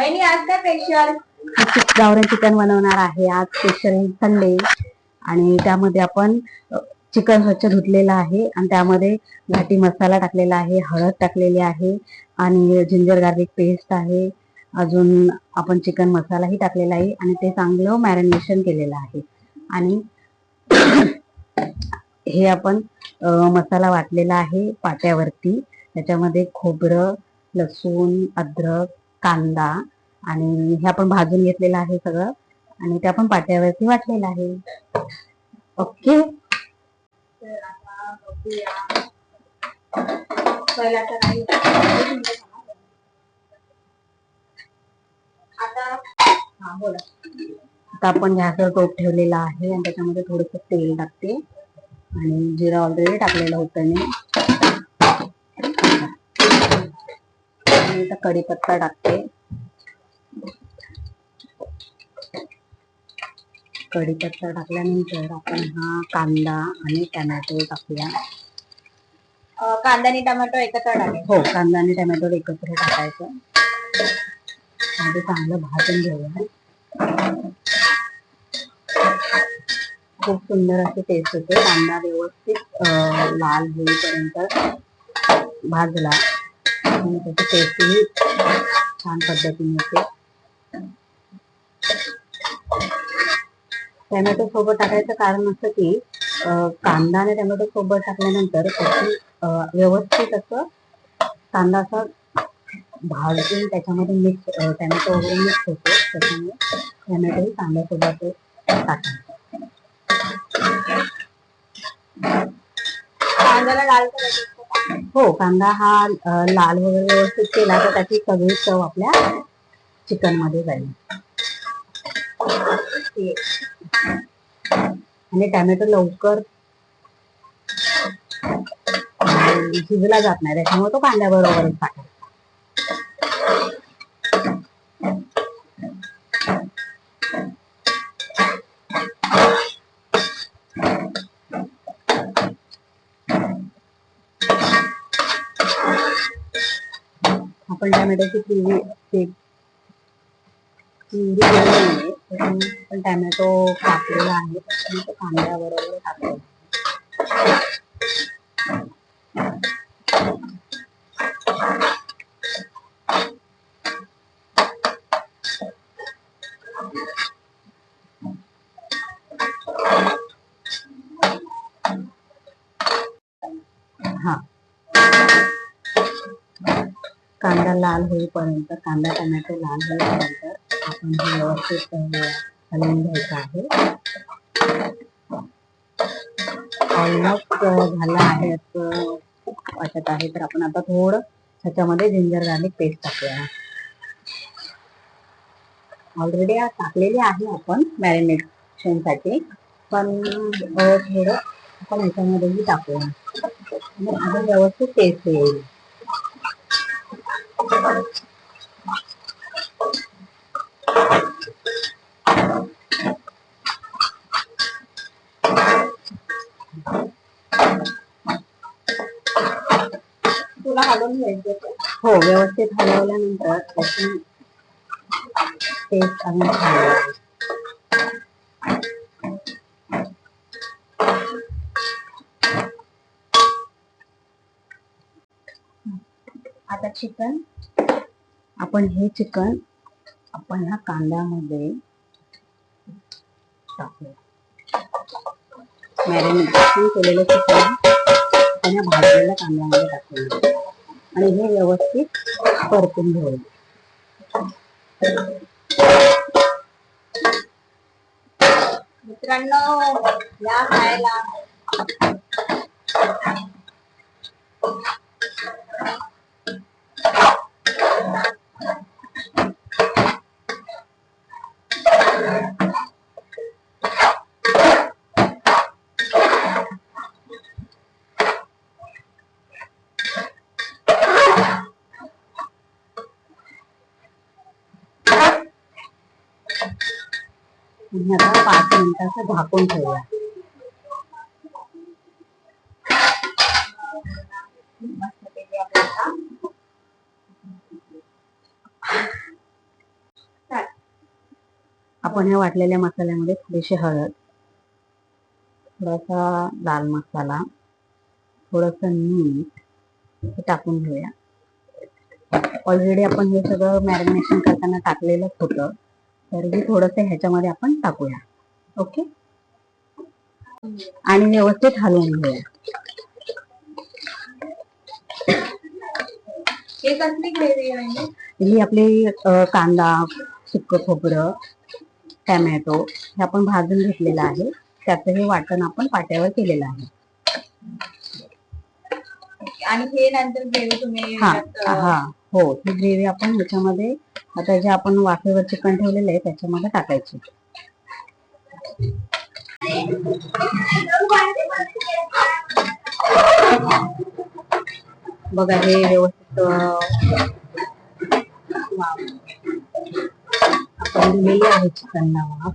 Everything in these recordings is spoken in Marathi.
वहिनी आज काय स्पेशल गावरान चिकन बनवणार आहे. आज स्पेशल संडे. आणि त्यामध्ये आपण चिकन स्वच्छ धुतलेलं आहे. आणि त्यामध्ये घाटी मसाला टाकलेला आहे हळद टाकलेली आहे आणि जिंजर गार्लिक पेस्ट आहे. अजून आपण चिकन मसालाही टाकलेला आहे आणि ते चांगलं मॅरिनेशन केलेलं आहे. आणि हे आपण मसाला वाटलेला आहे पाट्यावरती. त्याच्यामध्ये खोबरं लसूण अद्रक कांदा आणि हे आपण भाजून घेतलेलं आहे सगळं. आणि ते आपण पाट्यावरती वाटलेलं आहे. ओके. आता आपण गॅसवर टोप ठेवलेला आहे आणि त्याच्यामध्ये थोडस तेल टाकते. आणि जिरा ऑलरेडी टाकलेलं होतं मी. आता कढीपत्ता टाकते. कढीपत्ता टाकल्यानंतर आपण हा कांदा आणि टमॅटो टाकूया. अं, कांदा आणि टोमॅटो एकत्र टाकायचं. हो कांदा आणि टमॅटो एकत्र टाकायचं. आणि चांगलं भाजून घेऊया. खूप सुंदर अशी टेस्ट होते कांदा व्यवस्थित अं, लाल होईपर्यंत भाजला. आणि त्याची टेस्टही छान पद्धतीने येते टमॅटो सोबत टाकायचं कारण असं की कांदा आणि टमॅटो सोबत टाकल्यानंतर त्याची व्यवस्थित असं कांदा असा भाजून त्याच्यामध्ये मिक्स टमॅटो वगैरे मिक्स होतो त्याच्यामुळे टमॅटोही कांद्यासोबत टाकायचं कांद्याला लाल? हो कांदा हा लाल वगैरे व्यवस्थित केला तर त्याची सगळी चव आपल्या चिकनमध्ये जाईल. आणि टॅमॅटो लवकर शिजला जात नाही. त्याच्यामुळे तो कांद्याबरोबरच टाकायचा आपण टॅमॅटोची प्युरी ते प्युरी केलेली आहे त्याच्यामुळे आपण टॅमॅटो कापलेला आहे त्याच्यामुळे तो कांद्याबरोबर टाकतो हा कांदा लाल होईपर्यंत कांदा टमॅटो लाल होईपर्यंत आपण व्यवस्थित अं, घ्यायचं आहे. ऑलमोस्ट झालं आहे वाटत आहे. तर आपण आता जिंजर गार्लिक पेस्ट टाकूया. ऑलरेडी टाकलेली आहे आपण मॅरिनेशन साठी. पण अं, थोडं आपण ह्याच्यामध्येही टाकूया. आणि व्यवस्थित टेस्ट येईल. हो, व्यवस्थित आता चिकन आपण हे चिकन आपण ह्या कांद्यामध्ये टाकूया. मॅरिनेशन केलेलं चिकन आपण या भाजलेल्या कांद्यामध्ये टाकूया. आणि हे व्यवस्थित परतून घेऊया मित्रांनो या खायला. पाच असं झाकून ठेवूया. आपण ह्या वाटलेल्या मसाल्यामध्ये थोडीशी हळद थोडासा लाल मसाला थोडस मीठ हे टाकून घेऊया. ऑलरेडी आपण हे सगळं मॅरिनेशन करताना टाकलेलंच होतं. तरीही थोडस ह्याच्यामध्ये आपण टाकूया. ओके? आणि व्यवस्थित हलवून घेऊया. हे आपली कांदा सुक्क खोबरं टॅमॅटो हे आपण भाजून घेतलेलं आहे. त्याचं हे वाटण आपण पाट्यावर केलेलं आहे. आणि हे नंतर ग्रेव्ही तुम्ही हा हा हो ही ग्रेव्ही आपण ह्याच्यामध्ये आता जे आपण वाफेवर चिकन ठेवलेलं आहे त्याच्यामध्ये टाकायची. बघा हे व्यवस्थित. आपण दिलेली आहे चिकनला वाफ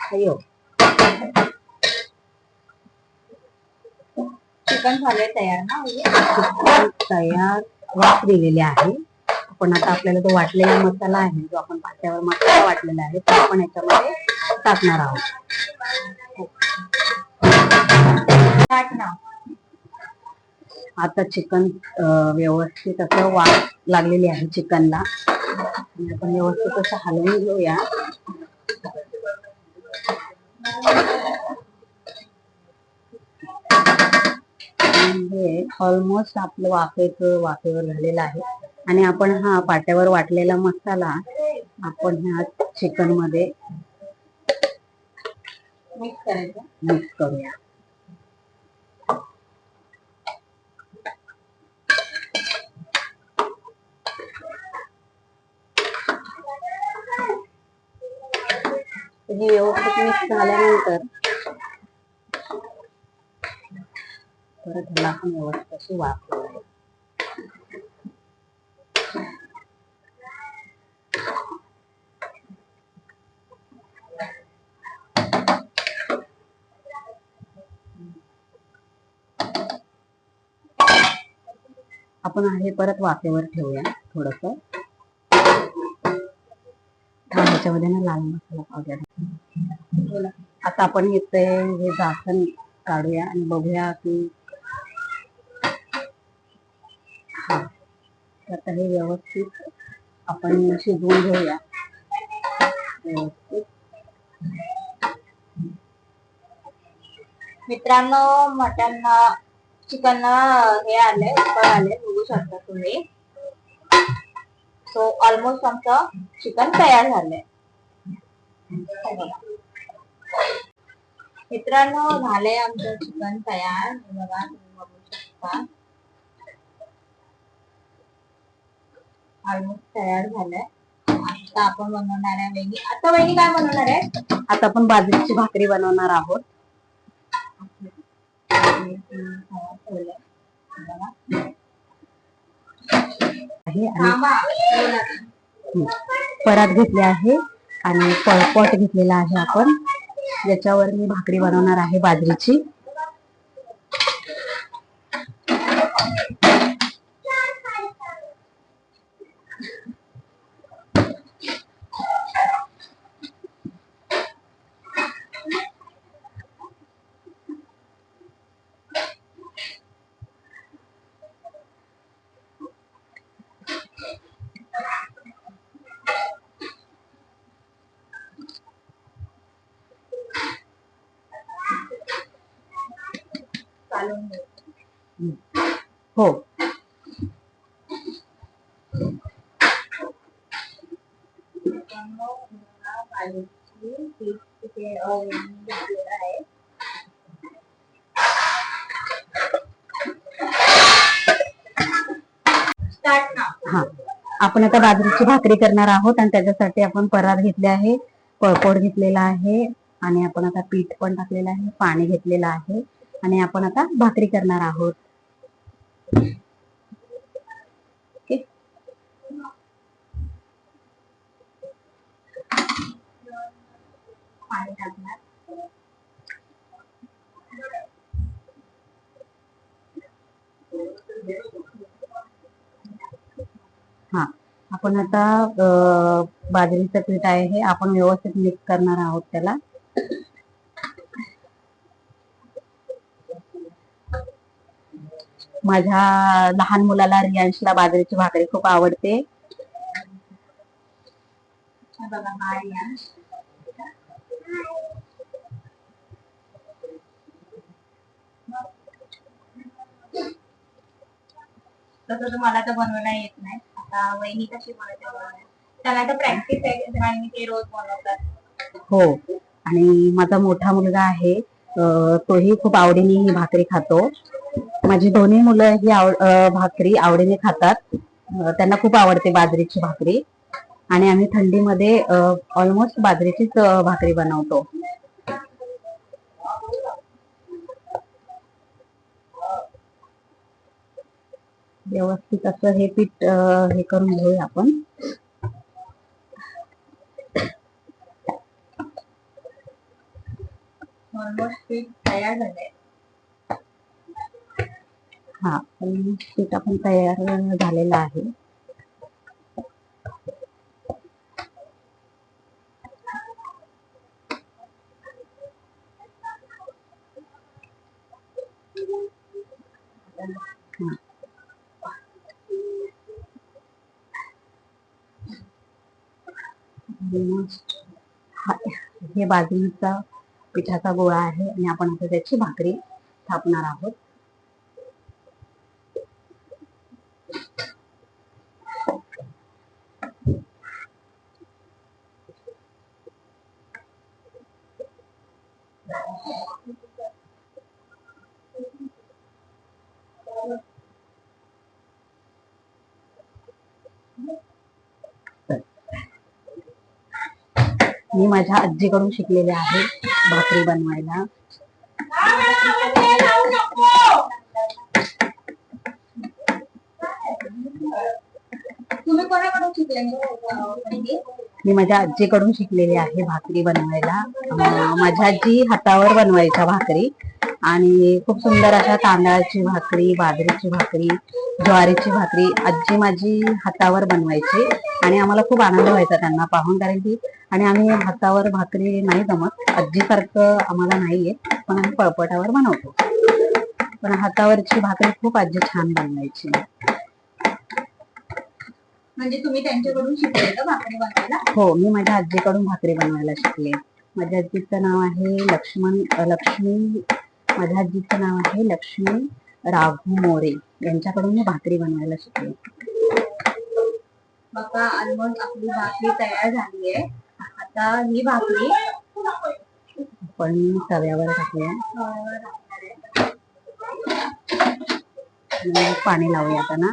अयो चिकन झाले तयार ना? चिकन तयार वाफ दिलेली आहे पण आता आपल्याला तो वाटलेला मसाला आहे जो आपण पाट्यावर मसाला वाटलेला आहे तो आपण याच्यामध्ये टाकणार आहोत. आता चिकन व्यवस्थित असं वाफ लागलेली आहे चिकनला. आपण व्यवस्थित असं हलवून घेऊया. हे ऑलमोस्ट आपलं वाफेच वाफेवर झालेलं आहे. आणि आपण हा पाट्यावर वाटलेला मसाला आपण ह्या चिकनमध्ये मिक्स करायचं. मिक्स करूया. ही व्यवस्थित मिक्स झाल्यानंतर परत ह्याला आपण व्यवस्थित अशी आपण हे परत वाफेवर ठेवूया थोडस. ह्याच्यामध्ये ना लाल मसाला पावडर आता आपण इथे हे जासन काढूया आणि बघूया की हा तर आता हे व्यवस्थित आपण शिजवून घेऊया. व्यवस्थित. मित्रांनो मटन चिकन हे आले उकळ आले बघू शकता तुम्ही. सो ऑलमोस्ट आमचं चिकन तयार झालंय. मित्रांनो झालंय आमचं चिकन तयार. बघा तुम्ही बघू शकता. ऑलमोस्ट तयार झालंय. आता आपण बनवणार आहे वेगळी आता वहिनी काय बनवणार आहे? आता आपण बाजरीची भाकरी बनवणार आहोत. आणि परात घेतले आहे आणि पॉट घेतलेला आहे आपण. ज्याच्यावर मी भाकरी बनवणार आहे बाजरीची. हो आहे. हा आपण आता बाजरीची भाकरी करणार आहोत आणि त्याच्यासाठी आपण परात घेतले आहे पळपोड घेतलेला आहे आणि आपण आता पीठ पण टाकलेलं आहे पाणी घेतलेलं आहे आणि आपण आता भाकरी करणार आहोत. हा पाणी टाकणार. आपण आता अं, बाजरीचं पीठ आहे हे आपण व्यवस्थित मिक्स करणार आहोत त्याला. माझ्या लहान मुलाला रियांशला बाजरीची भाकरी खूप आवडते. तसं तर मला तर बनवणं येत नाही. आता वहिनी कशी बनवते त्याला तर प्रॅक्टिस आहे आणि ते रोज बनवतात. हो. आणि माझा मोठा मुलगा आहे तोही खूप आवडीने ही भाकरी खातो. माझी दोन्ही मुलं ही आव भाकरी आवडीने खातात. त्यांना खूप आवडते बाजरीची भाकरी. आणि आम्ही थंडीमध्ये ऑलमोस्ट बाजरीचीच भाकरी बनवतो. व्यवस्थित असं हे पीठ हे करून घेऊया आपण. ऑलमोस्ट पीठ तयार झालंय. हा पण पीठ आपण तयार झालेला आहे. हे बाजरीचा पिठाचा गोळा आहे आणि आपण आता त्याची भाकरी थापणार आहोत. मी माझ्या आजीकडून शिकलेले आहे भाकरी बनवायला? मी माझ्या आजीकडून शिकलेले आहे भाकरी बनवायला. माझ्या आजी हातावर बनवायच्या भाकरी आणि खूप सुंदर अशा तांदळाची भाकरी बाजरीची भाकरी ज्वारीची भाकरी आजी माझी हातावर बनवायची आणि आम्हाला खूप आनंद व्हायचा त्यांना पाहून. कारण की आणि आम्ही हातावर भाकरी नाही जमत. आजीसारखं आम्हाला नाही येत पण आम्ही पळपटावर बनवतो. पण हातावरची भाकरी खूप आजी छान बनवायची. म्हणजे तुम्ही त्यांच्याकडून शिकले का भाकरी बनवायला? हो मी माझ्या आजीकडून भाकरी बनवायला शिकले. माझ्या आजीचं नाव आहे लक्ष्मण लक्ष्मी माझ्या आजीचं नाव आहे लक्ष्मी राघू मोरे. यांच्याकडून मी भाकरी बनवायला शिकले. बघा ऑलमोस्ट आपली भाकरी तयार झाली आहे. आता ही भाकरी आपण तव्यावर टाकूया पाणी लावूया आता ना.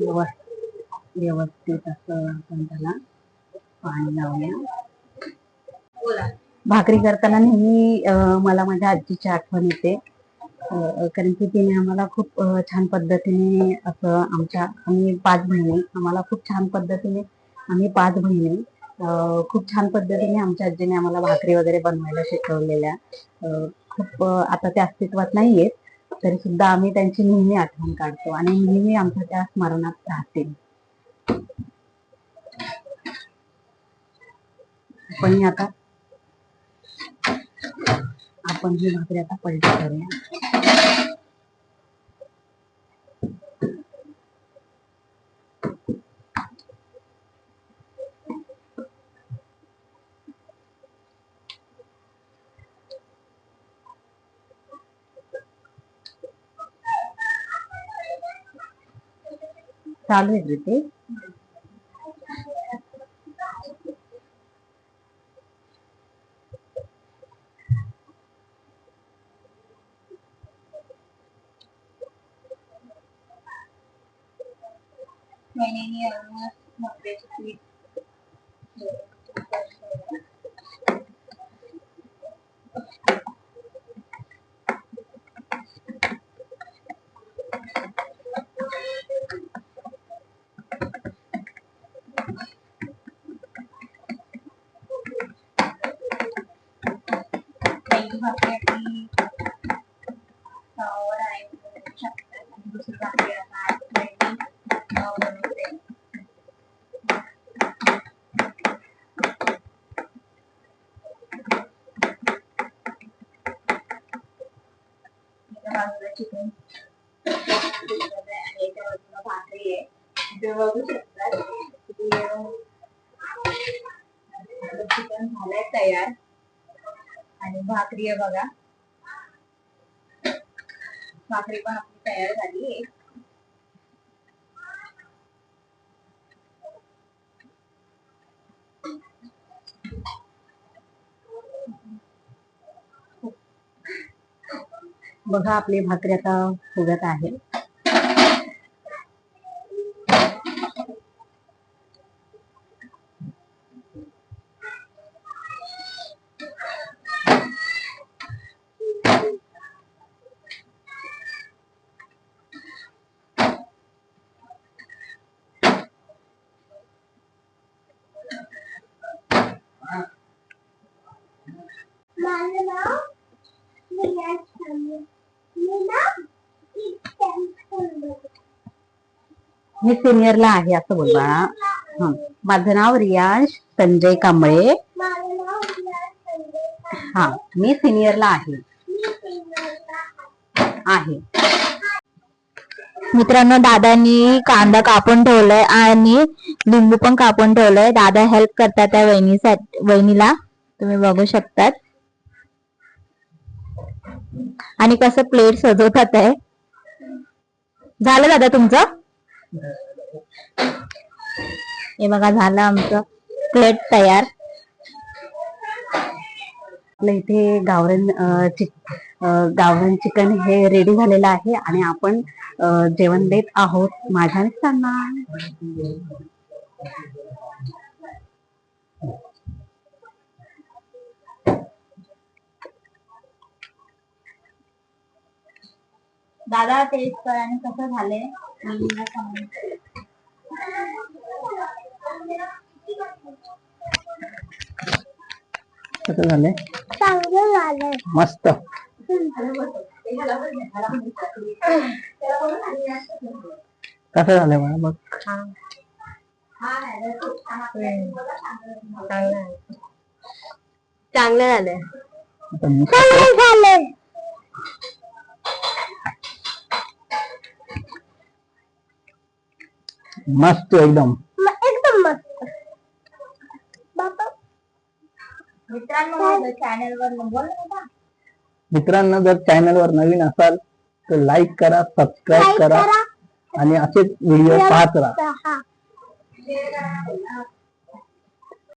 व्यवस्थित व्यवस्थित असं आपण त्याला पाणी लावूया. बोला. भाकरी करताना नेहमी मला माझ्या आजीची आठवण येते. कारण की तिने आम्हाला खूप छान पद्धतीने असं आमच्या आम्ही पाच बहिणी आम्हाला खूप छान पद्धतीने आम्ही पाच बहिणी खूप छान पद्धतीने आमच्या आजीने आम्हाला भाकरी वगैरे बनवायला शिकवलेल्या. खूप आता त्या अस्तित्वात नाहीयेत तरी सुद्धा आम्ही त्यांची नेहमी आठवण काढतो आणि नेहमी आमच्या त्या स्मरणात राहतील पण आता आपण ही भाकरी आता पलटी करूया. चालू आहे ते वहिनीने ऑलमोस्ट भाकरीचं पीठ पहिली भाकरी आपली तवावर आहे बनवू शकतात आणि दुसरी भाकरी आता वहिनी अं, बनवते एका बाजूला चिकन आणि एका बाजूला भाकरी आहे. इथे बघू शकतात चिकन झालंय तयार. आणि भाकरी आहे बघा. भाकरी पण आपली तयार झाली आहे. बघा आपली भाकरी आता फुगत आहे माझं नाव रियाज खानवी. मी ना मी सिनियरला आहे असं बोल बाळा. माझं नाव रियांश संजय कांबळे. हा मी सिनियरला आहे. आहे. मित्रांनो दादांनी कांदा कापून ठेवलाय आणि लिंबू पण कापून ठेवलंय. दादा हेल्प करतात त्या वहिनीसाठी वहिनीला. तुम्ही बघू शकतात. आणि कसं प्लेट सजवतात आहे झालं दादा तुमचं? हे बघा झालं आमचं प्लेट तयार. आपल्या इथे गावरण गावरण चिक चिकन हे रेडी झालेलं आहे आणि आपण जेवण देत आहोत माझ्या मित्रांना दादा टेस्ट कर आणि कसं झालंय? कसं झालंय? चांगलं झालंय. मस्त. कसं झालंय मला बघ चांगलं झालंय. मी झालंय. मस्त एकदम. एकदम मस्त. बाबा. मित्रांनो चॅनल वर बोल ना मित्रांनो जर चॅनल वर नवीन असाल तर लाईक करा सबस्क्राईब करा आणि असेच व्हिडिओ पाहत राहा. हा.